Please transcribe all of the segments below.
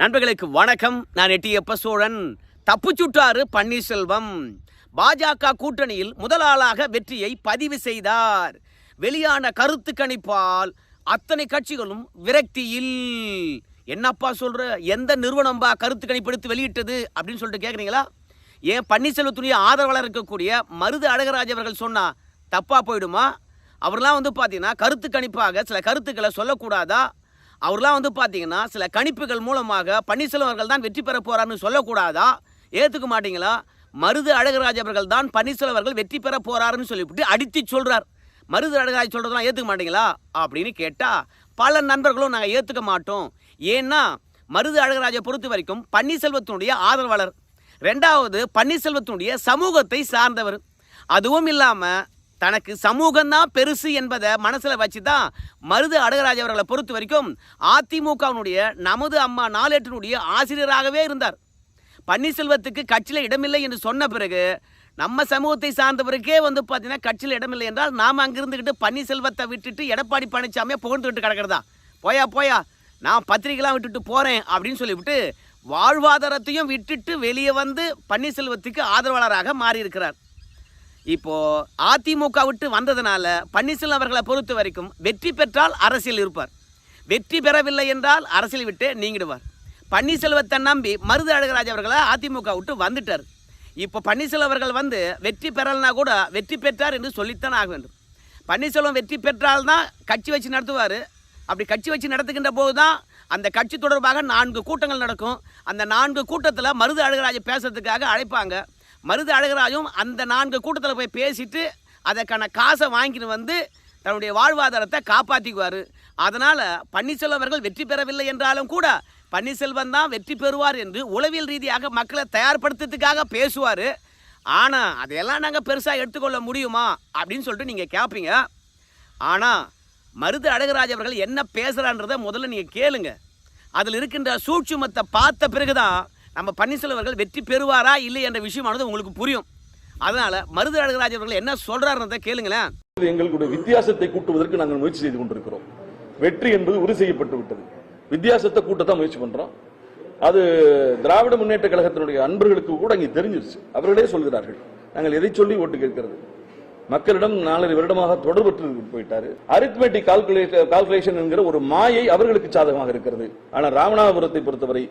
நண்பர்களுக்கு வணக்கம். நான் எட்டியப்ப சோழன் தப்புச்சுட்டாரு பன்னீர்செல்வம். பாஜக கூட்டணியில் முதலாளாக வெற்றியை பதிவு செய்தார். வெளியான கருத்து கணிப்பால் அத்தனை கட்சிகளும் விரக்தியில். என்னப்பா சொல்ற? எந்த நிறுவனம்பா கருத்து கணிப்பெடுத்து வெளியிட்டது அப்படின்னு சொல்லிட்டு கேட்குறீங்களா ஏன் பன்னீர்செல்வத்துடைய ஆதரவாளர் இருக்கக்கூடிய மருது அழகராஜ் அவர்கள் சொன்னா தப்பா போயிடுமா? அவர்லாம் வந்து பார்த்தீங்கன்னா கருத்து கணிப்பாக சில கருத்துக்களை சொல்லக்கூடாதா? அவர்லாம் வந்து பார்த்தீங்கன்னா சில கணிப்புகள் மூலமாக பன்னீர்செல்வம் அவர்கள் தான் வெற்றி பெற போகிறாருன்னு சொல்லக்கூடாதா? ஏற்றுக்க மாட்டீங்களா? மருது அழகராஜ் அவர்கள் தான் பன்னீர்செல்வம் அவர்கள் வெற்றி பெற போகிறாருன்னு சொல்லிவிட்டு அடித்து சொல்கிறார் மருது அழகராஜ் சொல்கிறதெல்லாம் ஏற்றுக்க மாட்டீங்களா? அப்படின்னு கேட்டால் பல நண்பர்களும் நாங்கள் ஏற்றுக்க மாட்டோம். ஏன்னா மருது அழகராஜை பொறுத்த வரைக்கும் பன்னீர்செல்வத்தினுடைய ஆதரவாளர். ரெண்டாவது பன்னீர்செல்வத்தினுடைய சமூகத்தை சார்ந்தவர். அதுவும் இல்லாமல் தனக்கு சமூகம்தான் பெருசு என்பதை மனசில் வச்சு தான் மருது அடகராஜ் அவர்களை பொறுத்த வரைக்கும் அதிமுகவினுடைய நமது அம்மா நாளேட்டினுடைய ஆசிரியராகவே இருந்தார். பன்னீர்செல்வத்துக்கு கட்சியில் இடமில்லை என்று சொன்ன பிறகு நம்ம சமூகத்தை சார்ந்தவருக்கே வந்து பார்த்தீங்கன்னா கட்சியில் இடமில்லை என்றால் நாம் அங்கிருந்துக்கிட்டு பன்னீர்செல்வத்தை விட்டுட்டு எடப்பாடி பழனிசாமியை புகழ்ந்துக்கிட்டு கிடக்கிறதா? போயா போயா நான் பத்திரிகைலாம் விட்டுட்டு போகிறேன் அப்படின்னு சொல்லிவிட்டு வாழ்வாதாரத்தையும் விட்டுட்டு வெளியே வந்து பன்னீர்செல்வத்துக்கு ஆதரவாளராக மாறியிருக்கிறார். இப்போ அதிமுக விட்டு வந்ததுனால பன்னீர்செல்வம் அவர்களை பொறுத்த வரைக்கும் வெற்றி பெற்றால் அரசியல் இருப்பார். வெற்றி பெறவில்லை என்றால் அரசியல் விட்டு நீங்கிடுவார். பன்னீர்செல்வத்தை நம்பி மருது அழகராஜ் அவர்களை அதிமுக விட்டு வந்துட்டார். இப்போ பன்னீர்செல்வம் அவர்கள் வந்து வெற்றி பெறலைனா கூட வெற்றி பெற்றார் என்று சொல்லித்தான் ஆக வேண்டும். பன்னீர்செல்வம் வெற்றி பெற்றால்தான் கட்சி வச்சு நடத்துவார். அப்படி கட்சி வச்சு நடத்துகின்ற போது தான் அந்த கட்சி தொடர்பாக நான்கு கூட்டங்கள் நடக்கும். அந்த நான்கு கூட்டத்தில் மருது அழகராஜ் பேசுறதுக்காக அழைப்பாங்க. மருது அழகராஜும் அந்த நான்கு கூட்டத்தில் போய் பேசிட்டு அதற்கான காசை வாங்கிட்டு வந்து தன்னுடைய வாழ்வாதாரத்தை காப்பாற்றிக்குவார் அதனால் பன்னீர்செல்வம் அவர்கள் வெற்றி பெறவில்லை என்றாலும் கூட பன்னீர்செல்வம் தான் வெற்றி பெறுவார் என்று உளவியல் ரீதியாக மக்களை தயார்படுத்துறதுக்காக பேசுவார். ஆனால் அதையெல்லாம் நாங்கள் பெருசாக எடுத்துக்கொள்ள முடியுமா? அப்படின்னு சொல்லிட்டு நீங்கள் கேட்பீங்க ஆனால் மருது அழகராஜ் அவர்கள் என்ன பேசுகிறான்றதை முதல்ல நீங்கள் கேளுங்க. அதில் இருக்கின்ற சூட்சுமத்தை பார்த்த பிறகுதான் நம்ம பன்னீர்செல்வம் அவர்கள் வெற்றி பெறுவாரா இல்லை என்ற விஷயமானது உங்களுக்கு புரியும். அதனால் மருது அழகராஜ் அவர்கள் என்ன சொல்கிறாருன்றதை கேளுங்களேன். எங்களுடைய வித்தியாசத்தை கூட்டுவதற்கு நாங்கள் முயற்சி செய்து கொண்டிருக்கிறோம். வெற்றி என்பது உறுதி செய்யப்பட்டு விட்டது. வித்தியாசத்தை கூட்டத்தான் முயற்சி பண்றோம். அது திராவிட முன்னேற்ற கழகத்தினுடைய அன்பர்களுக்கு கூட இங்கே தெரிஞ்சிருச்சு. அவர்களே சொல்கிறார்கள். நாங்கள் எதை சொல்லி ஓட்டு கேட்கிறது? மக்களிடம் நாலரை வருடமாக தொடர்பற்று போயிட்டாரு. அரித்மெட்டிக் கால்குலேஷன் என்கிற ஒரு மாயை அவர்களுக்கு சாதகமாக இருக்கிறது. ஆனால் ராமநாதபுரத்தை பொறுத்தவரை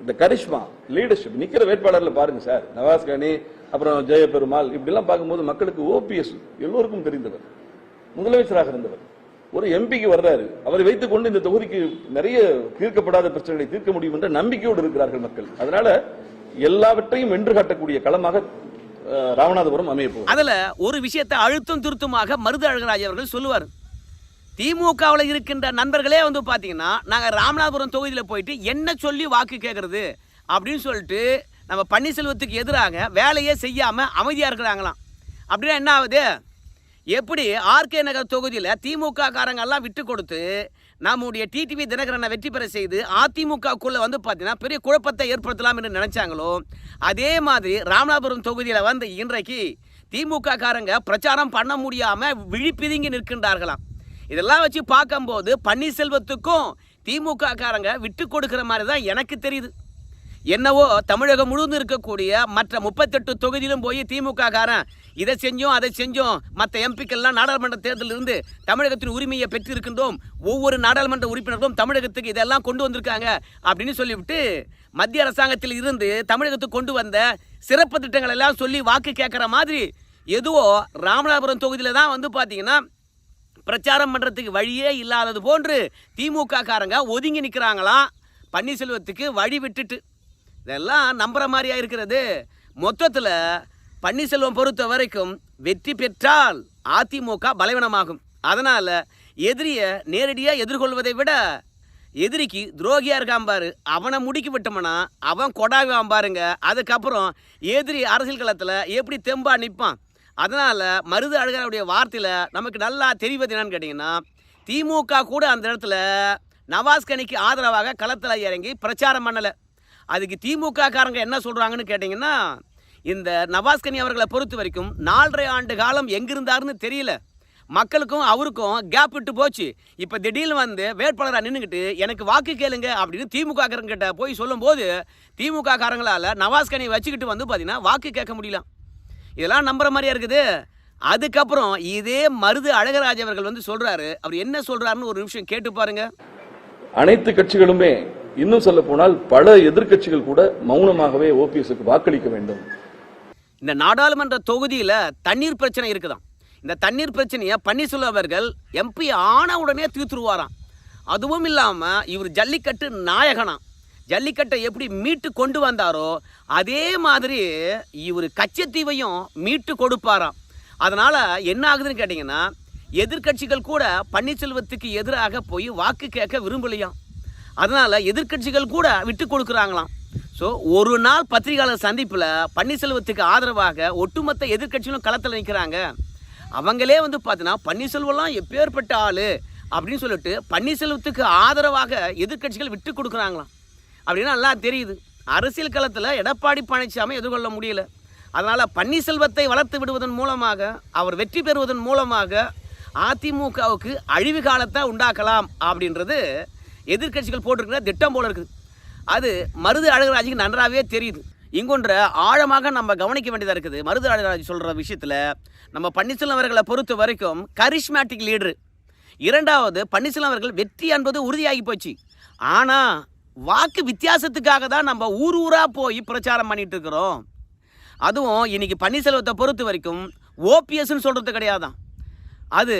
இந்த கரிஷ்மா லீடர்ஷிப் நிக்கிற வேட்பாளர்ல பாருங்க சார். நவாஸ் கானி அப்புறம் ஜெயபெருமாள் இப்படி எல்லாம் பார்க்கும்போது மக்களுக்கு ஓபிஎஸ் எல்லோருக்கும் தெரிந்தவர். முதலமைச்சராக இருந்தவர். ஒரு எம்பிக்கு வர்றாரு. அவரை வைத்துக் கொண்டு இந்த தொகுதிக்கு நிறைய தீர்க்கப்படாத பிரச்சனைகளை தீர்க்க முடியும் என்ற நம்பிக்கையோடு இருக்கிறார்கள் மக்கள். அதனால எல்லாவற்றையும் வென்று காட்டக்கூடிய களமாக ராமநாதபுரம் அமைய போகும் அதில் ஒரு விஷயத்தை அழுத்தம் திருத்தமாக மருது அழகராஜ் அவர்கள் சொல்லுவார். திமுகவில் இருக்கின்ற நண்பர்களே வந்து பார்த்தீங்கன்னா நாங்கள் ராமநாதபுரம் தொகுதியில் போயிட்டு என்ன சொல்லி வாக்கு கேட்குறது அப்படின்னு சொல்லிட்டு நம்ம பன்னீர்செல்வத்துக்கு எதிராக வேலையே செய்யாமல் அமைதியாக இருக்கிறாங்களாம். அப்படின்னா என்ன ஆகுது? எப்படி ஆர்கே நகர் தொகுதியில் திமுக காரங்கெல்லாம் விட்டு கொடுத்து நம்முடைய டிடிவி தினகரனை வெற்றி பெற செய்து அதிமுகக்குள்ளே வந்து பார்த்தீங்கன்னா பெரிய குழப்பத்தை ஏற்படுத்தலாம் என்று நினச்சாங்களோ அதே மாதிரி ராமநாதபுரம் தொகுதியில் வந்து இன்றைக்கு திமுக காரங்க பிரச்சாரம் பண்ண முடியாமல் விழிப்பிதுங்கி நிற்கின்றார்களாம். இதெல்லாம் வச்சு பார்க்கும்போது பன்னீர்செல்வத்துக்கும் திமுக காரங்க விட்டு கொடுக்குற மாதிரி தான் எனக்கு தெரியுது. என்னவோ தமிழகம் முழுவதும் இருக்கக்கூடிய மற்ற முப்பத்தெட்டு தொகுதியிலும் போய் திமுக காரன் இதை செஞ்சோம் அதை செஞ்சோம் மற்ற எம்பிக்கள்லாம் நாடாளுமன்ற தேர்தலில் இருந்து தமிழகத்தின் உரிமையை பெற்றிருக்கின்றோம் ஒவ்வொரு நாடாளுமன்ற உறுப்பினர்களும் தமிழகத்துக்கு இதெல்லாம் கொண்டு வந்திருக்காங்க அப்படின்னு சொல்லிவிட்டு மத்திய அரசாங்கத்தில் இருந்து தமிழகத்துக்கு கொண்டு வந்த சிறப்பு திட்டங்கள் எல்லாம் சொல்லி வாக்கு கேட்குற மாதிரி எதுவோ ராமநாதபுரம் தொகுதியில் தான் வந்து பார்த்தீங்கன்னா பிரச்சாரம் பண்ணுறதுக்கு வழியே இல்லாதது போன்று திமுக காரங்க ஒதுங்கி நிற்கிறாங்களாம் பன்னீர்செல்வத்துக்கு வழி விட்டுட்டு. இதெல்லாம் நம்புகிற மாதிரியா இருக்கிறது. மொத்தத்தில் பன்னீர்செல்வம் பொறுத்த வரைக்கும் வெற்றி பெற்றால் அதிமுக பலவீனமாகும். அதனால் எதிரியை நேரடியாக எதிர்கொள்வதை விட எதிரிக்கு துரோகியாக இருக்கான் பாரு. அவனை முடுக்கி விட்டோம்னா அவன் கொடாவான் பாருங்க. அதுக்கப்புறம் எதிரி அரசியல் களத்தில் எப்படி தெம்பா நிற்பான் அதனால் மருது அழகருடைய வார்த்தையில் நமக்கு நல்லா தெரிவது என்னன்னு கேட்டிங்கன்னா திமுக கூட அந்த இடத்துல நவாஸ்கனிக்கு ஆதரவாக களத்தில் இறங்கி பிரச்சாரம் பண்ணலை. அதுக்கு திமுக காரங்க என்ன சொல்கிறாங்கன்னு கேட்டிங்கன்னா இந்த நவாஸ்கனி அவர்களை பொறுத்த வரைக்கும் நாலரை ஆண்டு காலம் எங்கிருந்தாருன்னு தெரியல. மக்களுக்கும் அவருக்கும் கேப் விட்டு போச்சு. இப்போ திடீர்னு வந்து வேட்பாளராக நின்றுக்கிட்டு எனக்கு வாக்கு கேளுங்க அப்படின்னு திமுக காரங்கிட்ட போய் சொல்லும்போது திமுக காரங்களால் நவாஸ்கனியை வச்சுக்கிட்டு வந்து பார்த்தீங்கன்னா வாக்கு கேட்க முடியல இதெல்லாம் நம்புற மாதிரியா இருக்குது? அதுக்கப்புறம் இதே மருது அழகராஜ் அவர்கள் வந்து சொல்றாரு. அவர் என்ன சொல்றாருன்னு ஒரு நிமிஷம் கேட்டு பாருங்க. அனைத்து கட்சிகளுமே இன்னும் சொல்ல போனால் பல எதிர்க்கட்சிகள் கூட மௌனமாகவே ஓபிஎஸ்க்கு வாக்களிக்க வேண்டும். இந்த நாடாளுமன்ற தொகுதியில் தண்ணீர் பிரச்சனை இருக்குதாம். இந்த தண்ணீர் பிரச்சனையை பன்னீர்செல்வம் அவர்கள் எம்பி ஆன உடனே தீர்த்துருவாராம். அதுவும் இல்லாமல் இவர் ஜல்லிக்கட்டு நாயகனாம். ஜல்லிக்கட்டை எப்படி மீட்டு கொண்டு வந்தாரோ அதே மாதிரி இவர் கச்சத்தீவையும் மீட்டு கொடுப்பாராம். அதனால் என்ன ஆகுதுன்னு கேட்டிங்கன்னா எதிர்க்கட்சிகள் கூட பன்னீர்செல்வத்துக்கு எதிராக போய் வாக்கு கேட்க விரும்பலையாம். அதனால் எதிர்க்கட்சிகள் கூட விட்டு கொடுக்குறாங்களாம். ஸோ ஒரு நாள் பத்திரிகையாளர் சந்திப்பில் பன்னீர்செல்வத்துக்கு ஆதரவாக ஒட்டுமொத்த எதிர்க்கட்சிகளும் களத்தில் நிற்கிறாங்க அவங்களே வந்து பார்த்தீங்கன்னா பன்னீர்செல்வம்லாம் எப்பேற்பட்ட ஆள் அப்படின்னு சொல்லிட்டு பன்னீர்செல்வத்துக்கு ஆதரவாக எதிர்க்கட்சிகள் விட்டு கொடுக்குறாங்களாம். அப்படின்னு நல்லா தெரியுது. அரசியல் களத்தில் எடப்பாடி பழனிசாமி எதிர்கொள்ள முடியல. அதனால் பன்னீர்செல்வத்தை வளர்த்து விடுவதன் மூலமாக அவர் வெற்றி பெறுவதன் மூலமாக அதிமுகவுக்கு அழிவு காலத்தை உண்டாக்கலாம் அப்படின்றது எதிர்க்கட்சிகள் போட்டிருக்கிற திட்டம் போல இருக்குது. அது மருது அழகராஜுக்கு நன்றாகவே தெரியுது. இங்கொன்ற ஆழமாக நம்ம கவனிக்க வேண்டியதாக இருக்குது. மருது அழகராஜ் சொல்கிற விஷயத்தில் நம்ம பன்னீர்செல்வம் அவர்களை பொறுத்த வரைக்கும் கரிஷ்மேட்டிக் லீடரு இரண்டாவது பன்னீர்செல்வம் அவர்கள் வெற்றி என்பது உறுதியாகி போச்சு. ஆனால் வாக்கு வித்தியாசத்துக்காக தான் நம்ம ஊர் ஊராக போய் பிரச்சாரம் பண்ணிட்டு இருக்கிறோம். அதுவும் இன்னைக்கு பன்னீர்செல்வத்தை பொறுத்த வரைக்கும் ஓபிஎஸ்ன்னு சொல்கிறது கிடையாதான். அது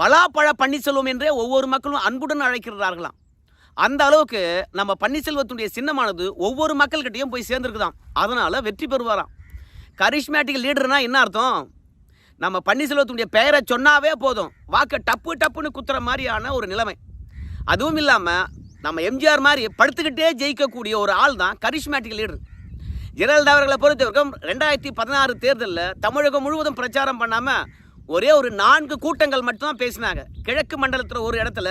பலாப்பழ பன்னீர்செல்வம் என்றே ஒவ்வொரு மக்களும் அன்புடன் அழைக்கிறார்களாம். அந்த அளவுக்கு நம்ம பன்னீர்செல்வத்துடைய சின்னமானது ஒவ்வொரு மக்கள்கிட்டையும் போய் சேர்ந்துருக்குதாம். அதனால் வெற்றி பெறுவாராம். கரிஷ்மேட்டிக் லீடர்னா என்ன அர்த்தம்? நம்ம பன்னீர்செல்வத்துடைய பெயரை சொன்னாவே போதும். வாக்கை டப்பு டப்புன்னு குத்துற மாதிரியான ஒரு நிலைமை. அதுவும் இல்லாமல் நம்ம எம்ஜிஆர் மாதிரி படுத்துக்கிட்டே ஜெயிக்கக்கூடிய ஒரு ஆள் தான் கரிஷ்மேட்டிக் லீடர் ஜெயலலிதா அவர்களை பொறுத்தவரைக்கும் ரெண்டாயிரத்தி பதினாறு தேர்தலில் தமிழகம் முழுவதும் பிரச்சாரம் பண்ணாமல் ஒரே ஒரு நான்கு கூட்டங்கள் மட்டும்தான் பேசினாங்க. கிழக்கு மண்டலத்தில் ஒரு இடத்துல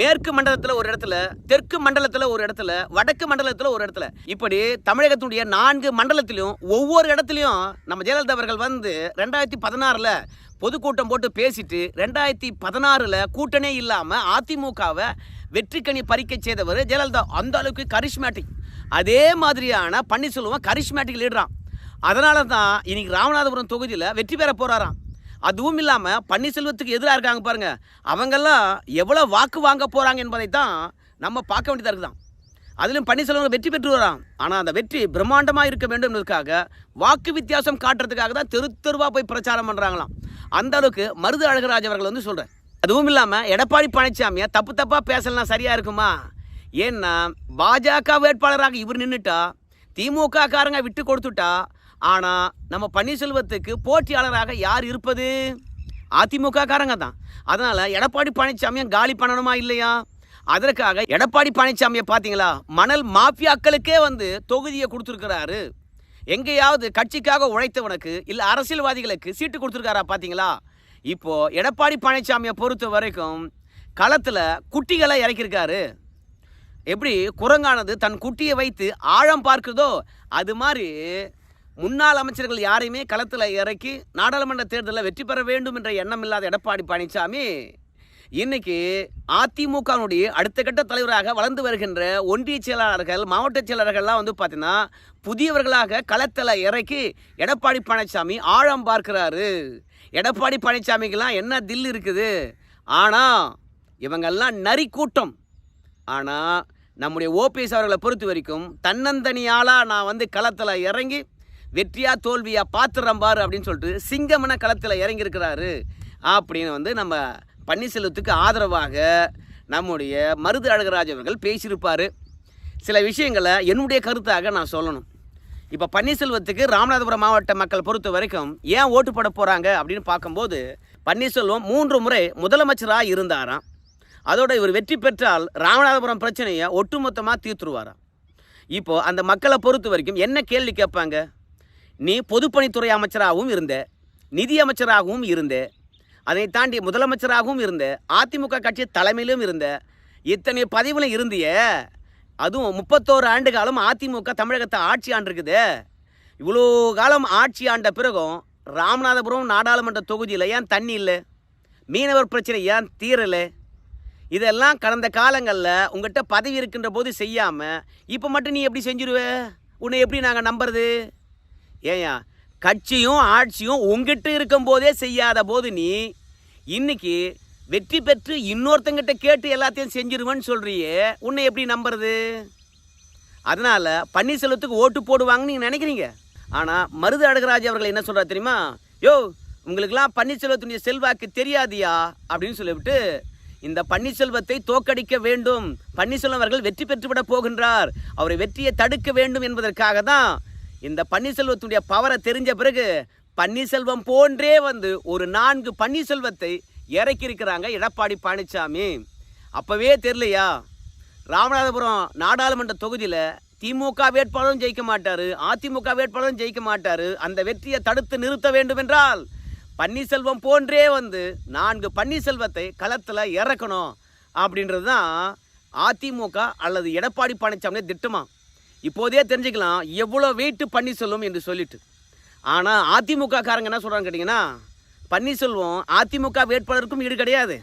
மேற்கு மண்டலத்தில் ஒரு இடத்துல தெற்கு மண்டலத்தில் ஒரு இடத்துல வடக்கு மண்டலத்தில் ஒரு இடத்துல. இப்படி தமிழகத்தினுடைய நான்கு மண்டலத்திலையும் ஒவ்வொரு இடத்துலையும் நம்ம ஜெயலலிதா அவர்கள் வந்து ரெண்டாயிரத்தி பதினாறில் பொதுக்கூட்டம் போட்டு பேசிட்டு ரெண்டாயிரத்தி பதினாறில் கூட்டணே இல்லாமல் அதிமுகவை வெற்றிக்கணி பறிக்க செய்தவர் ஜெயலலிதா. அந்த அளவுக்கு கரிஷ்மேட்டிக் அதே மாதிரியான பன்னீர்செல்வம் கரிஷ்மேட்டிக் லீடரான் அதனால தான் இன்னைக்கு ராமநாதபுரம் தொகுதியில் வெற்றி பெற போகிறாராம் அதுவும் இல்லாமல் பன்னீர்செல்வத்துக்கு எதிராக இருக்காங்க பாருங்க. அவங்கெல்லாம் எவ்வளோ வாக்கு வாங்க போகிறாங்க என்பதை தான் நம்ம பார்க்க வேண்டியதாக இருக்குதான் அதிலும் பன்னீர்செல்வம் வெற்றி பெற்று வரான் ஆனால் அந்த வெற்றி பிரம்மாண்டமாக இருக்க வேண்டும் என்பதற்காக வாக்கு வித்தியாசம் காட்டுறதுக்காக தான் தெரு தெருவாக போய் பிரச்சாரம் பண்ணுறாங்களாம் அந்த அளவுக்கு மருது அழகராஜ் அவர்கள் வந்து சொல்கிறேன் அதுவும் இல்லாமல் எடப்பாடி பழனிசாமியை தப்பு தப்பாக பேசலாம் சரியாக இருக்குமா? ஏன்னா பாஜக வேட்பாளராக இவர் நின்றுட்டா திமுக காரங்க விட்டு கொடுத்துட்டா ஆனால் நம்ம பன்னீர்செல்வத்துக்கு போட்டியாளராக யார் இருப்பது? அதிமுக காரங்க தான். அதனால் எடப்பாடி பழனிசாமியை காலி பண்ணணுமா இல்லையா? அதற்காக எடப்பாடி பழனிசாமியை பார்த்தீங்களா மணல் மாஃபியாக்களுக்கே வந்து தொகுதியை கொடுத்துருக்கிறாரு. எங்கேயாவது கட்சிக்காக உழைத்தவனுக்கு இல்லை அரசியல்வாதிகளுக்கு சீட்டு கொடுத்துருக்காரா பார்த்தீங்களா இப்போ எடப்பாடி பழனிசாமியை பொறுத்த வரைக்கும் களத்தில் குட்டிகளை இறக்கியிருக்காரு. எப்படி? குரங்கானது தன் குட்டியை வைத்து ஆழம் பார்க்குதோ அது மாதிரி முன்னாள் அமைச்சர்கள் யாரையுமே களத்தில் இறக்கி நாடாளுமன்ற தேர்தலில் வெற்றி பெற வேண்டும் என்ற எண்ணம் இல்லாத எடப்பாடி பழனிசாமி இன்னைக்கு அதிமுகனுடைய அடுத்த கட்ட தலைவராக வளர்ந்து வருகின்ற ஒன்றிய செயலாளர்கள் மாவட்ட செயலாளர்கள்லாம் வந்து பார்த்தீங்கன்னா புதியவர்களாக களத்தில் இறக்கி எடப்பாடி பழனிசாமி ஆழம் பார்க்கிறாரு. எடப்பாடி பழனிசாமிக்கெல்லாம் என்ன தில் இருக்குது? ஆனால் இவங்கெல்லாம் நரி கூட்டம் ஆனால் நம்முடைய ஓபிஎஸ் அவர்களை பொறுத்த வரைக்கும் தன்னந்தனியாலாக நான் வந்து களத்தில் இறங்கி வெற்றியா தோல்வியா பாத்துறேன் பாரு அப்படின்னு சொல்லிட்டு சிங்கமன களத்தில் இறங்கியிருக்கிறாரு. அப்படின்னு வந்து நம்ம பன்னீர்செல்வத்துக்கு ஆதரவாக நம்முடைய மருது அழகராஜ் அவர்கள் பேசியிருப்பார். சில விஷயங்களை என்னுடைய கருத்தாக நான் சொல்லணும். இப்போ பன்னீர்செல்வத்துக்கு ராமநாதபுரம் மாவட்ட மக்கள் பொறுத்த வரைக்கும் ஏன் ஓட்டு போட போகிறாங்க அப்படின்னு பார்க்கும்போது பன்னீர்செல்வம் மூன்று முறை முதலமைச்சராக இருந்தாராம். அதோட இவர் வெற்றி பெற்றால் ராமநாதபுரம் பிரச்சனையை ஒட்டுமொத்தமாக தீர்த்துருவாராம். இப்போது அந்த மக்களை பொறுத்த வரைக்கும் என்ன கேள்வி கேட்பாங்க? நீ பொதுப்பணித்துறை அமைச்சராகவும் இருந்த நிதி அமைச்சராகவும் இருந்த அதை தாண்டி முதலமைச்சராகவும் இருந்த அதிமுக கட்சி தலைமையிலும் இருந்த இத்தனை பதிவுகளும் இருந்தியே அதுவும் முப்பத்தோரு ஆண்டு காலம் அதிமுக தமிழகத்தை ஆட்சி ஆண்டிருக்குது. இவ்வளோ காலம் ஆட்சி ஆண்ட பிறகும் ராமநாதபுரம் நாடாளுமன்ற தொகுதியில் ஏன் தண்ணி இல்லை? மீனவர் பிரச்சனை ஏன் தீரலை? இதெல்லாம் கடந்த காலங்களில் உங்கள்கிட்ட பதவி இருக்கின்ற போது செய்யாமல் இப்போ மட்டும் நீ எப்படி செஞ்சிருவ? உன்னை எப்படி நாங்கள் நம்புறது? ஏயா கட்சியும் ஆட்சியும் உங்ககிட்ட இருக்கும்போதே செய்யாத போது நீ இன்னைக்கு வெற்றி பெற்று இன்னொருத்தங்கிட்ட கேட்டு எல்லாத்தையும் செஞ்சிருவேன்னு சொல்கிறியே உன்னை எப்படி நம்புறது? அதனால் பன்னீர்செல்வத்துக்கு ஓட்டு போடுவாங்கன்னு நீங்கள் நினைக்கிறீங்க. ஆனால் மருது அழகராஜ் அவர்கள் என்ன சொல்கிறார் தெரியுமா? யோ உங்களுக்கெல்லாம் பன்னீர்செல்வத்துடைய செல்வாக்கு தெரியாதியா? அப்படின்னு சொல்லிவிட்டு இந்த பன்னீர்செல்வத்தை தோக்கடிக்க வேண்டும். பன்னீர்செல்வம் அவர்கள் வெற்றி பெற்றுவிட போகின்றார். அவரை வெற்றியை தடுக்க வேண்டும் என்பதற்காக தான் இந்த பன்னீர்செல்வத்துடைய பவரை தெரிஞ்ச பிறகு பன்னீர்செல்வம் போன்றே வந்து ஒரு நான்கு பன்னீர்செல்வத்தை இறக்கியிருக்கிறாங்க. எடப்பாடி பழனிசாமி அப்போவே தெரியலையா? ராமநாதபுரம் நாடாளுமன்ற தொகுதியில் திமுக வேட்பாளரும் ஜெயிக்க மாட்டார். அதிமுக வேட்பாளரும் ஜெயிக்க மாட்டார். அந்த வெற்றியை தடுத்து நிறுத்த வேண்டும் என்றால் பன்னீர்செல்வம் போன்றே வந்து நான்கு பன்னீர்செல்வத்தை களத்தில் இறக்கணும் அப்படின்றது தான் அதிமுக அல்லது எடப்பாடி பழனிசாமி திட்டமா? இப்போதே தெரிஞ்சுக்கலாம். எவ்வளோ வெயிட்டு பன்னீர்செல்வம் என்று சொல்லிட்டு. ஆனால் அதிமுக காரங்க என்ன சொல்கிறாங்க கேட்டிங்கன்னா பன்னீர்செல்வம் அதிமுக வேட்பாளருக்கும் ஈடு கிடையாது.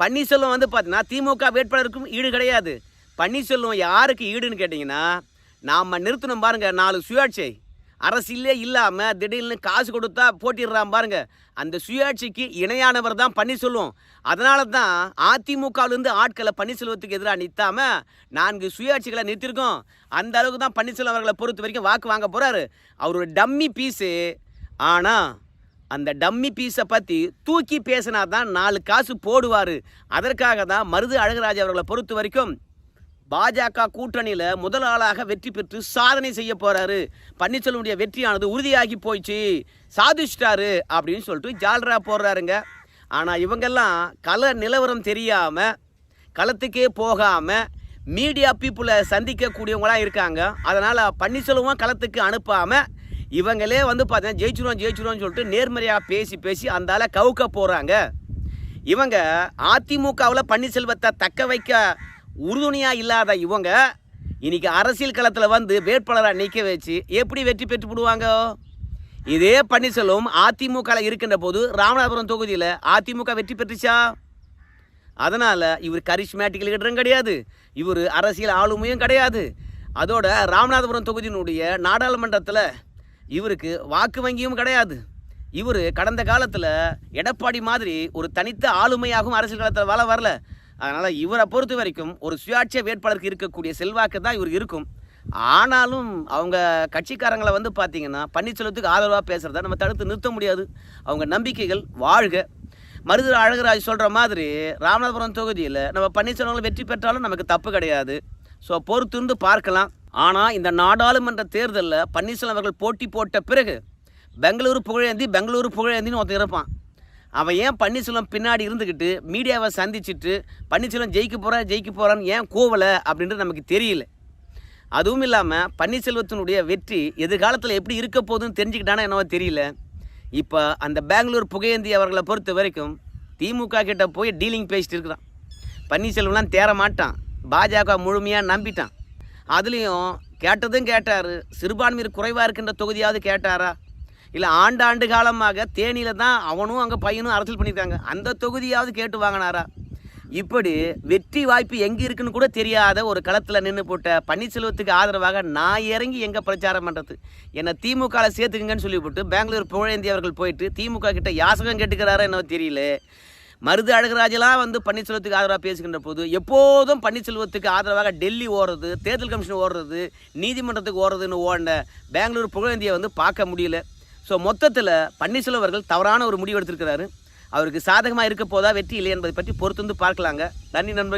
பன்னீர்செல்வம் வந்து பார்த்தீங்கன்னா திமுக வேட்பாளருக்கும் ஈடு கிடையாது. பன்னீர்செல்வம் யாருக்கு ஈடுன்னு கேட்டிங்கன்னா நாம் நிறுத்தணும் பாருங்கள் நாலு சுயாட்சி. அரசியலே இல்லாமல் திடீர்னு காசு கொடுத்தா போட்டிடுறான் பாருங்க. அந்த சுயாட்சிக்கு இணையானவர் தான் பன்னீர்செல்வம். அதனால தான் அதிமுகவிலேருந்து ஆட்களை பன்னீர்செல்வத்துக்கு எதிராக நிற்காம நான்கு சுயாட்சிகளை நிறுத்திருக்கோம் அந்த அளவுக்கு தான் பன்னீர்செல்வம் அவர்களை பொறுத்த வரைக்கும் வாக்கு வாங்க போகிறாரு அவர் ஒரு டம்மி பீஸு. ஆனால் அந்த டம்மி பீஸை பற்றி தூக்கி பேசினா தான் நாலு காசு போடுவார். அதற்காக தான் மருது அழகராஜ் அவர்களை பொறுத்த வரைக்கும் பாஜக கூட்டணியில் முதல் ஆளாக வெற்றி பெற்று சாதனை செய்ய போகிறாரு பன்னீர்செல்வனுடைய வெற்றியானது உறுதியாகி போயிடுச்சு. சாதிச்சிட்டாரு அப்படின்னு சொல்லிட்டு ஜால்ரா போடுறாருங்க. ஆனால் இவங்கெல்லாம் கள நிலவரம் தெரியாமல் களத்துக்கே போகாமல் மீடியா பீப்புளை சந்திக்கக்கூடியவங்களாக இருக்காங்க. அதனால் பன்னீர்செல்வம் களத்துக்கு அனுப்பாமல் இவங்களே வந்து பார்த்தீங்கன்னா ஜெயிச்சிருவோம் ஜெயிச்சிருவோம்னு சொல்லிட்டு நேர்மறையாக பேசி பேசி அந்த கவுக்க போகிறாங்க இவங்க அதிமுகவில் பன்னீர்செல்வத்தை தக்க வைக்க உறுதுணையாக இல்லாத இவங்க இன்றைக்கி அரசியல் களத்தில் வந்து வேட்பாளராக நிற்க வச்சு எப்படி வெற்றி பெற்று விடுவாங்க? இதே பன்னீர்செல்வம் அதிமுகவில் இருக்கின்ற போது ராமநாதபுரம் தொகுதியில் அதிமுக வெற்றி பெற்றுச்சா? அதனால் இவர் கரிஷ்மேட்டிக் லீடரும் கிடையாது. இவர் அரசியல் ஆளுமையும் கிடையாது. அதோட ராமநாதபுரம் தொகுதியினுடைய நாடாளுமன்றத்தில் இவருக்கு வாக்கு வங்கியும் கிடையாது. இவர் கடந்த காலத்தில் எடப்பாடி மாதிரி ஒரு தனித்த ஆளுமையாகவும் அரசியல் காலத்தில் வாழ வரல. அதனால் இவரை பொறுத்த வரைக்கும் ஒரு சுயாட்சிய வேட்பாளருக்கு இருக்கக்கூடிய செல்வாக்கு தான் இவர் இருக்கும். ஆனாலும் அவங்க கட்சிக்காரங்களை வந்து பார்த்தீங்கன்னா பன்னீர்செல்வத்துக்கு ஆதரவாக பேசுகிறத நம்ம தடுத்து நிறுத்த முடியாது. அவங்க நம்பிக்கைகள் வாழ்க. மருது அழகராஜ் சொல்கிற மாதிரி ராமநாதபுரம் தொகுதியில் நம்ம பன்னீர்செல்வங்களை வெற்றி பெற்றாலும் நமக்கு தப்பு கிடையாது. ஸோ பொறுத்திருந்து பார்க்கலாம். ஆனால் இந்த நாடாளுமன்ற தேர்தலில் பன்னீர்செல்வம் அவர்கள் போட்டி போட்ட பிறகு பெங்களூரு புகழேந்தி பெங்களூரு புகழேந்தின்னு ஒருத்தன் இருப்பான். அவன் ஏன் பன்னீர்செல்வம் பின்னாடி இருந்துக்கிட்டு மீடியாவை சந்திச்சுட்டு பன்னீர்செல்வம் ஜெயிக்க போகிறா ஜெயிக்க போகிறான்னு ஏன் கோவலை அப்படின்றது நமக்கு தெரியல. அதுவும் இல்லாமல் பன்னீர்செல்வத்தினுடைய வெற்றி எதிர்காலத்தில் எப்படி இருக்க போகுதுன்னு தெரிஞ்சுக்கிட்டானா என்னவோ தெரியல. இப்போ அந்த பெங்களூர் புகையந்தி அவர்களை பொறுத்த வரைக்கும் திமுக கிட்ட போய் டீலிங் பேசிட்டு இருக்கிறான். பன்னீர்செல்வம்லாம் தேற மாட்டான் பாஜக முழுமையாக நம்பிட்டான். அதுலேயும் கேட்டதும் கேட்டார் சிறுபான்மையர் குறைவாக இருக்கின்ற தொகுதியாவது கேட்டாரா? இல்லை ஆண்டாண்டு காலமாக தேனியில் தான் அவனும் அங்கே பையனும் அரசியல் பண்ணியிருக்காங்க அந்த தொகுதியாவது கேட்டு வாங்கினாரா? இப்படி வெற்றி வாய்ப்பு எங்கே இருக்குன்னு கூட தெரியாத ஒரு களத்தில் நின்று போட்ட பன்னீர்செல்வத்துக்கு ஆதரவாக நான் இறங்கி எங்கே பிரச்சாரம் பண்ணுறது என்னை திமுகவில் சேர்த்துக்குங்கன்னு சொல்லிவிட்டு பெங்களூர் புகழேந்தி அவர்கள் போயிட்டு திமுக கிட்ட யாசகம் கேட்டுக்கிறாரோ என்னவோ தெரியல. மருது அழகராஜெல்லாம் வந்து பன்னீர்செல்வத்துக்கு ஆதரவாக பேசுகின்ற போது எப்போதும் பன்னீர்செல்வத்துக்கு ஆதரவாக டெல்லி ஓடுறது தேர்தல் கமிஷன் ஓடுறது நீதிமன்றத்துக்கு ஓடுறதுன்னு ஓடின பெங்களூர் புகழேந்தியை வந்து பார்க்க முடியல. ஸோ மொத்தத்தில் பன்னீர்செல்வம் அவர்கள் தவறான ஒரு முடிவு எடுத்திருக்கிறாரு. அவருக்கு சாதகமாக இருக்க போதா வெற்றி இல்லை என்பதை பற்றி பொறுத்து வந்து பார்க்கலாங்க. நன்றி நண்பர்கள்.